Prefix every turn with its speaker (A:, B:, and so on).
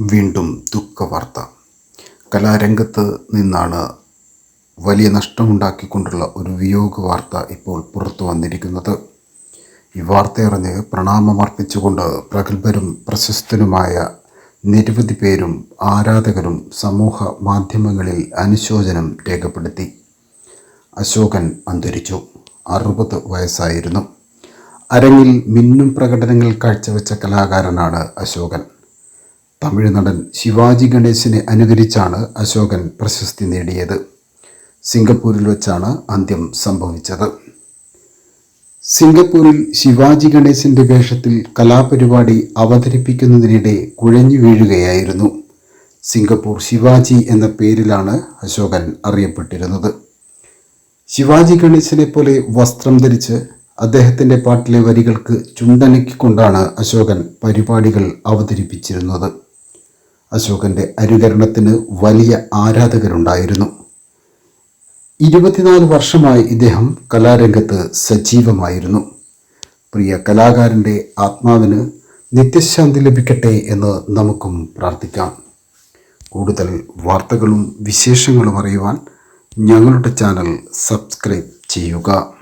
A: വീണ്ടും ദുഃഖവാർത്ത. കലാരംഗത്ത് നിന്നാണ് വലിയ നഷ്ടമുണ്ടാക്കിക്കൊണ്ടുള്ള ഒരു വിയോഗ വാർത്ത ഇപ്പോൾ പുറത്തു വന്നിരിക്കുന്നത്. ഈ വാർത്തയറിഞ്ഞ് പ്രണാമമർപ്പിച്ചുകൊണ്ട് പ്രഗത്ഭരും പ്രശസ്തനുമായ നിരവധി പേരും ആരാധകരും സമൂഹ മാധ്യമങ്ങളിൽ അനുശോചനം രേഖപ്പെടുത്തി. അശോകൻ അന്തരിച്ചു. അറുപത് വയസ്സായിരുന്നു. അരങ്ങിൽ മിന്നും പ്രകടനങ്ങൾ കാഴ്ചവെച്ച കലാകാരനാണ് അശോകൻ. തമിഴ് നടൻ ശിവാജി ഗണേശനെ അനുകരിച്ചാണ് അശോകൻ പ്രശസ്തി നേടിയത്. സിംഗപ്പൂരിൽ വെച്ചാണ് അന്ത്യം സംഭവിച്ചത്. സിംഗപ്പൂരിൽ ശിവാജി ഗണേശന്റെ വേഷത്തിൽ കലാപരിപാടി അവതരിപ്പിക്കുന്നതിനിടെ കുഴഞ്ഞു വീഴുകയായിരുന്നു. സിംഗപ്പൂർ ശിവാജി എന്ന പേരിലാണ് അശോകൻ അറിയപ്പെട്ടിരുന്നത്. ശിവാജി ഗണേശനെ പോലെ വസ്ത്രം ധരിച്ച് അദ്ദേഹത്തിന്റെ പാട്ടിലെ വരികൾക്ക് ചുണ്ടനക്കിക്കൊണ്ടാണ് അശോകൻ പരിപാടികൾ അവതരിപ്പിച്ചിരുന്നത്. അശോകന്റെ അനുകരണത്തിന് വലിയ ആരാധകരുണ്ടായിരുന്നു. ഇരുപത്തിനാല് വർഷമായി ഇദ്ദേഹം കലാരംഗത്ത് സജീവമായിരുന്നു. പ്രിയ കലാകാരന്റെ ആത്മാവിന് നിത്യശാന്തി ലഭിക്കട്ടെ എന്ന് നമുക്കും പ്രാർത്ഥിക്കാം. കൂടുതൽ വാർത്തകളും വിശേഷങ്ങളും അറിയുവാൻ ഞങ്ങളുടെ ചാനൽ സബ്സ്ക്രൈബ് ചെയ്യുക.